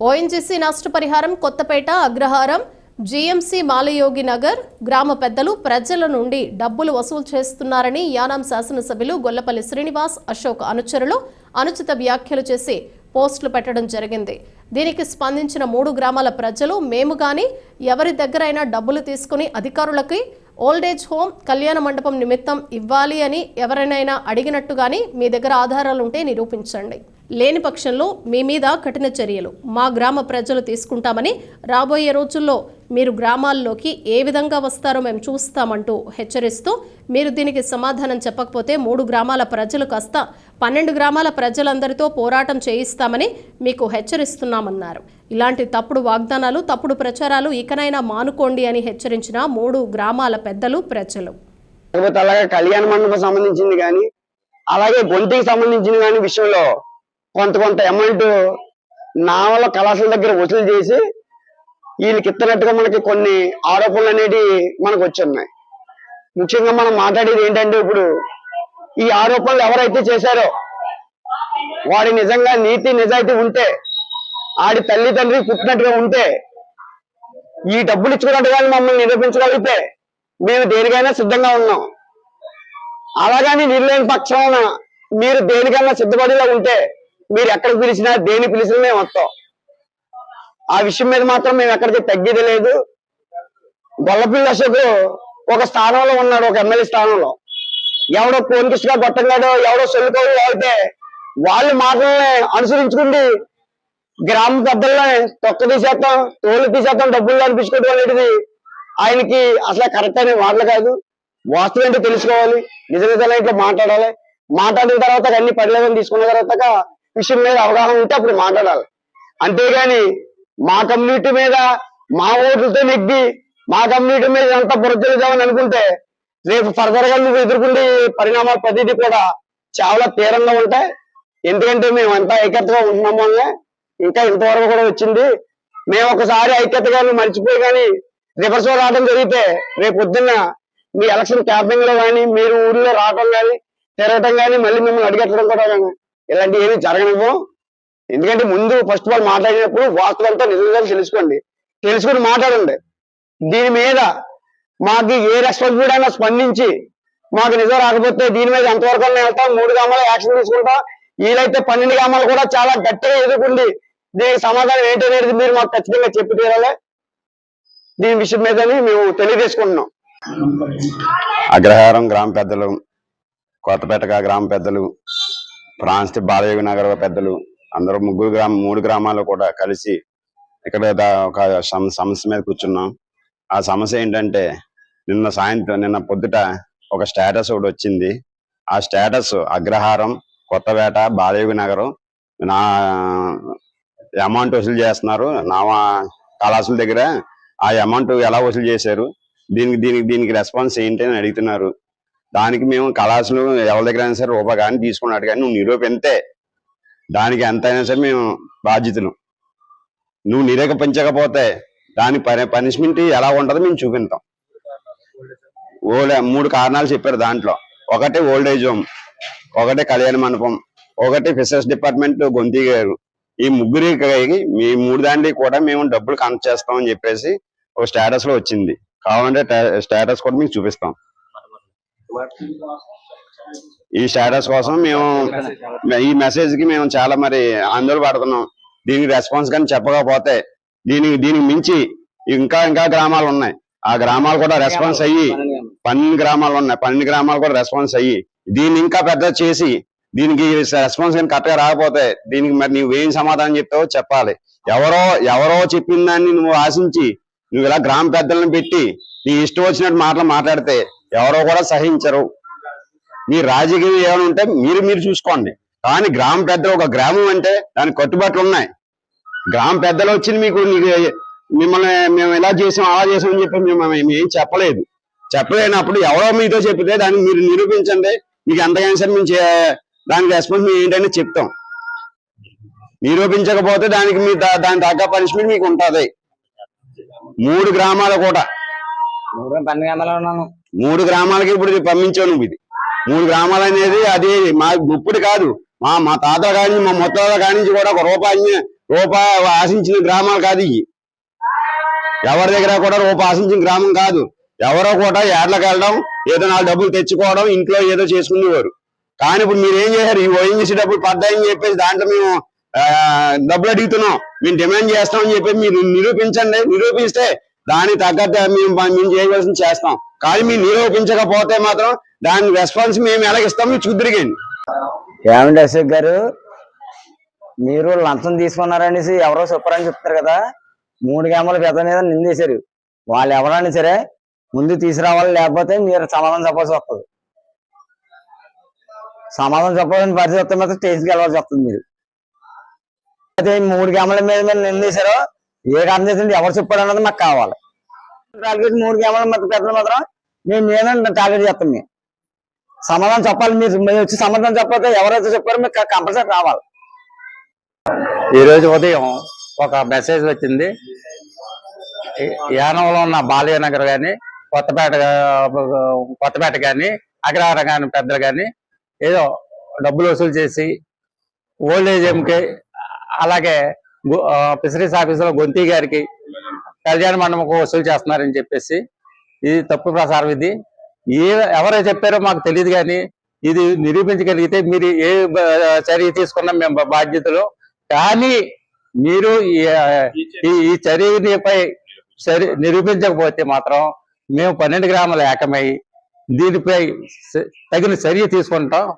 ONGC నష్టపరిహారం Kothapeta Agraharam GMC Malayogi Nagar గ్రామ పెద్దలు ప్రజల నుండి డబ్బులు వసూలు చేస్తున్నారని యానాం శాసనసభ్యులు గొల్లపల్లి శ్రీనివాస్ అశోక్ అనుచరులు అనుచిత వ్యాఖ్యలు చేసి పోస్టులు పెట్టడం జరిగింది. దీనికి స్పందించిన మూడు గ్రామాల ప్రజలు మేము కానీ ఎవరి దగ్గరైనా డబ్బులు తీసుకుని అధికారులకి ఓల్డేజ్ హోమ్ కళ్యాణ మండపం నిమిత్తం ఇవ్వాలి అని ఎవరినైనా అడిగినట్టు కానీ మీ దగ్గర ఆధారాలుంటే నిరూపించండి. లేని పక్షంలో మీ మీద కఠిన చర్యలు మా గ్రామ ప్రజలు తీసుకుంటామని రాబోయే రోజుల్లో మీరు గ్రామాల్లోకి ఏ విధంగా వస్తారో మేము చూస్తామంటూ హెచ్చరిస్తూ మీరు దీనికి సమాధానం చెప్పకపోతే మూడు గ్రామాల ప్రజలు కాస్త పన్నెండు గ్రామాల ప్రజలందరితో పోరాటం చేయిస్తామని మీకు హెచ్చరిస్తున్నామన్నారు. ఇలాంటి తప్పుడు వాగ్దానాలు తప్పుడు ప్రచారాలు ఇకనైనా మానుకోండి అని హెచ్చరించిన మూడు గ్రామాల పెద్దలు ప్రజలు. అలాగే కళ్యాణ మండపం సంబంధించింది కానీ అలాగే బొంతికి సంబంధించిన కానీ విషయంలో కొంత కొంత అమౌంట్ నావల కళాశాల దగ్గర వసూలు చేసి వీళ్ళకి ఇస్తున్నట్టుగా మనకి కొన్ని ఆరోపణలు అనేవి మనకు వచ్చున్నాయి. ముఖ్యంగా మనం మాట్లాడేది ఏంటంటే ఇప్పుడు ఈ ఆరోపణలు ఎవరైతే చేశారో వాడి నిజంగా నీతి నిజాయితీ ఉంటే ఆడి తల్లిదండ్రి పుట్టినట్టుగా ఉంటే ఈ డబ్బులు ఇచ్చుకున్నట్టుగా మమ్మల్ని నిరూపించగలిగితే మేము దేనికైనా సిద్ధంగా ఉన్నాం. అలాగని నిర్లేని పక్షాన మీరు దేనికైనా సిద్ధపడేలా ఉంటే మీరు ఎక్కడ పిలిచినా దేని పిలిచినా మేము వస్తాం. ఆ విషయం మీద మాత్రం మేము ఎక్కడికి తగ్గేది లేదు. గొల్లపిల్లి అశోక్ ఒక స్థానంలో ఉన్నాడు ఒక ఎమ్మెల్యే స్థానంలో. ఎవడో కోనికృష్ణగా గొట్టంగాడో ఎవడో సొల్లుకోడు అయితే వాళ్ళ మాటల్ని అనుసరించుకుండి గ్రామ పెద్దల్ని తొక్క తీసేస్తాం తోలు తీసేస్తాం డబ్బులు అనిపించుకోవడం అనేది ఆయనకి అసలు కరెక్ట్ అనే మాటలు కాదు. వాస్తవం ఏంటో తెలుసుకోవాలి. నిజ నిజాలు ఇట్లా మాట్లాడాలి. మాట్లాడిన తర్వాత అన్ని పరిణామం తీసుకున్న తర్వాత విషయం మీద అవగాహన ఉంటే అప్పుడు మాట్లాడాలి. అంతేగాని మా కమ్యూనిటీ మీద మా ఓట్లతో నెగ్గి మా కమ్యూనిటీ మీద ఎంత బురదలుదామని అనుకుంటే రేపు ఫర్దర్గా నువ్వు ఎదుర్కొండే పరిణామాలు ప్రతిదీ కూడా చాలా తీరంగా ఉంటాయి. ఎందుకంటే మేము అంతా ఐక్యతగా ఉంటున్నాం వల్ల ఇంకా ఇంతవరకు కూడా వచ్చింది. మేము ఒకసారి ఐక్యతగా మర్చిపోయి కానీ రివర్స్ రావడం జరిగితే రేపు పొద్దున్న మీ ఎలక్షన్ క్యాంపింగ్లో కానీ మీరు ఊర్లో రావడం కానీ తిరగటం కానీ మళ్ళీ మిమ్మల్ని అడిగెట్టడం కూడా ఇలాంటివి ఏమి ఏమీ ఎందుకంటే ముందు ఫస్ట్ ఆఫ్ ఆల్ మాట్లాడినప్పుడు వాస్తవంతో నిజంగా తెలుసుకోండి. తెలుసుకుని మాట్లాడండి. దీని మీద మాకు ఏ రెస్పాన్సిబిలిటీ అయినా స్పందించి మాకు నిజం రాకపోతే దీని మీద ఎంతవరకు వెళ్తాం మూడు గ్రామాలు యాక్షన్ తీసుకుంటాం. వీలైతే పన్నెండు గ్రామాలు కూడా చాలా గట్టిగా ఎదుర్కొండి. దీనికి సమాధానం ఏంటనేది మీరు మాకు ఖచ్చితంగా చెప్పి తీరాలి. దీని విషయం మీదని మేము తెలియజేసుకుంటున్నాం. అగ్రహారం గ్రామ పెద్దలు కొత్తపేటగా గ్రామ పెద్దలు ఫ్రాన్స్ బాలయోగి నగర పెద్దలు అందరూ ముగ్గురు గ్రామ మూడు గ్రామాలు కూడా కలిసి ఇక్కడ ఒక సమస్య మీద కూర్చున్నాం. ఆ సమస్య ఏంటంటే నిన్న సాయంత్రం నిన్న పొద్దుట ఒక స్టేటస్ ఒకటి వచ్చింది. ఆ స్టేటస్ అగ్రహారం కొత్తపేట బాలయోగి నగరం నా అమౌంట్ వసూలు చేస్తున్నారు. నా కళాశాల దగ్గర ఆ అమౌంట్ ఎలా వసూలు చేశారు? దీనికి దీనికి దీనికి రెస్పాన్స్ ఏంటి అని అడుగుతున్నారు. దానికి మేము కళాశాలు ఎవరి దగ్గర అయినా సరే రూపాయి కానీ తీసుకున్నాడు కానీ నువ్వు నిరూపితే దానికి ఎంత అయినా సరే మేము బాధ్యతలు. నువ్వు నిరూపించకపోతే దాని పని పనిష్మెంట్ ఎలా ఉంటుందో మేము చూపిస్తాం ఓల్డ్ మూడు కారణాలు చెప్పారు దాంట్లో. ఒకటి ఓల్డ్ ఏజ్ హోమ్ ఒకటి కళ్యాణ మండపం ఒకటి ఫిషర్స్ డిపార్ట్మెంట్ గొంతి గారు. ఈ ముగ్గురికి మీ మూడు దాంట్లో కూడా మేము డబ్బులు కనెక్ట్ చేస్తాం అని చెప్పేసి ఒక స్టేటస్లో వచ్చింది. కావాలంటే స్టేటస్ కూడా మీకు చూపిస్తాం. ఈ స్టేటస్ కోసం మేము ఈ మెసేజ్కి మేము చాలా మరి ఆందోళన పడుతున్నాం. దీనికి రెస్పాన్స్ కానీ చెప్పకపోతే దీనికి దీనికి మించి ఇంకా ఇంకా గ్రామాలు ఉన్నాయి. ఆ గ్రామాలు కూడా రెస్పాన్స్ అయ్యి పన్నెండు గ్రామాలు ఉన్నాయి. పన్నెండు గ్రామాలు కూడా రెస్పాన్స్ అయ్యి దీన్ని ఇంకా పెద్ద చేసి దీనికి రెస్పాన్స్ కానీ కరెక్ట్గా రాకపోతే దీనికి మరి నువ్వు ఏం సమాధానం చెప్తావో చెప్పాలి. ఎవరో ఎవరో చెప్పిన దాన్ని నువ్వు ఆశించి నువ్వు ఇలా గ్రామ పెద్దలను పెట్టి నీ ఇష్టం వచ్చినట్టు మాటలు మాట్లాడితే ఎవరో కూడా సహించరు. మీ రాజకీయం ఏమైనా ఉంటే మీరు మీరు చూసుకోండి. కానీ గ్రామ పెద్దలు ఒక గ్రామం అంటే దానికి కట్టుబాట్లు ఉన్నాయి. గ్రామ పెద్దలు వచ్చి మీకు నీకు మిమ్మల్ని మేము ఇలా చేసాం అలా చేసాం అని చెప్పి మేము ఏం చెప్పలేదు. చెప్పలేనప్పుడు ఎవరో మీతో చెప్తే దాన్ని మీరు నిరూపించండి. మీకు ఎంతకైనా సరే మేము దానికి రెస్పాన్స్ మేము ఏంటంటే చెప్తాం. నిరూపించకపోతే దానికి మీ దా- దాని తగ్గ పనిష్మెంట్ మీకు ఉంటుంది. మూడు గ్రామాలు కూడా. మూడు పన్నెండు గంటలు ఉన్నాను. మూడు గ్రామాలకి ఇప్పుడు పంపించావు నువ్వు ఇది. మూడు గ్రామాలు అనేది అది మా ఇప్పుడు కాదు. మా మా తాతల కాడి మా ముత్తాల కాడి నుంచి కూడా ఒక రూపాయి రూపాయి ఆశించిన గ్రామాలు కాదు ఇవి. ఎవరి దగ్గర కూడా రూపాయి ఆశించిన గ్రామం కాదు. ఎవరో కూడా ఏడ్లకు వెళ్ళడం ఏదో నాలుగు డబ్బులు తెచ్చుకోవడం ఇంట్లో ఏదో చేసుకునేవారు. కానీ ఇప్పుడు మీరు ఏం చేశారు? ఈ ఓఎన్జీసీ డబ్బులు పడ్డాయని చెప్పేసి దాంట్లో మేము డబ్బులు అడుగుతున్నాం. మేము డిమాండ్ చేస్తామని చెప్పి మీరు నిరూపించండి. నిరూపిస్తే దానికి తగ్గట్టు మేము మేము చేయవలసింది చేస్తాం. కానీ మీరు నిరూపించకపోతే మాత్రం దాని రెస్పాన్స్ మేము ఎలాగిస్తాం మీరు చూద్దరిగండి ఏమండి అశోక్ గారు? మీరు లంచం తీసుకున్నారనేసి ఎవరో చెప్పారని చెప్తారు కదా. మూడు గ్రామాల పెద్ద మీద నిందేశారు. వాళ్ళు ఎవరైనా సరే ముందు తీసుకురావాలి లేకపోతే మీరు సమాధానం చెప్పాల్సి వస్తుంది. సమాధానం చెప్పాలని పరిస్థితి వస్తే మాత్రం స్టేజ్కి వెళ్ళాల్సి వస్తుంది మీరు. అయితే మూడు గ్రామాల మీద మీరు నిందేశారో ఏ కారణం చేసింది ఎవరు చెప్పారు అన్నది మాకు కావాలి. టార్గెట్ మూడు గ్రామాల మాకు పెద్దలు మాత్రం మేము మీద టార్గెట్ చేస్తాం మేము. సమాధానం చెప్పాలి మీరు మీరు వచ్చి సమాధానం చెప్పకపోతే ఎవరైతే చెప్పారో మీకు కంపల్సరీ రావాలి. ఈరోజు ఉదయం ఒక మెసేజ్ వచ్చింది. యానంలో ఉన్న బాలయ్య నగర్ కానీ కొత్తపేట కొత్తపేట కానీ అగ్రహారం కానీ పెద్దలు కానీ ఏదో డబ్బులు వసూలు చేసి ఓల్డ్ ఏజ్ అలాగే ఫిషరీస్ ఆఫీసులో గొంతి గారికి కళ్యాణ మండపంకు వసూలు చేస్తున్నారని చెప్పేసి ఇది తప్పు ప్రసారం ఇది. ఏ ఎవరో చెప్పారో మాకు తెలియదు కానీ ఇది నిరూపించగలిగితే మీరు ఏ చర్య తీసుకున్నా మేము బాధ్యతలు. కానీ మీరు ఈ- ఈ చర్యపై చర్య నిరూపించకపోతే మాత్రం మేము పన్నెండు గ్రాములు ఏకమై దీనిపై తగిన చర్య తీసుకుంటాం.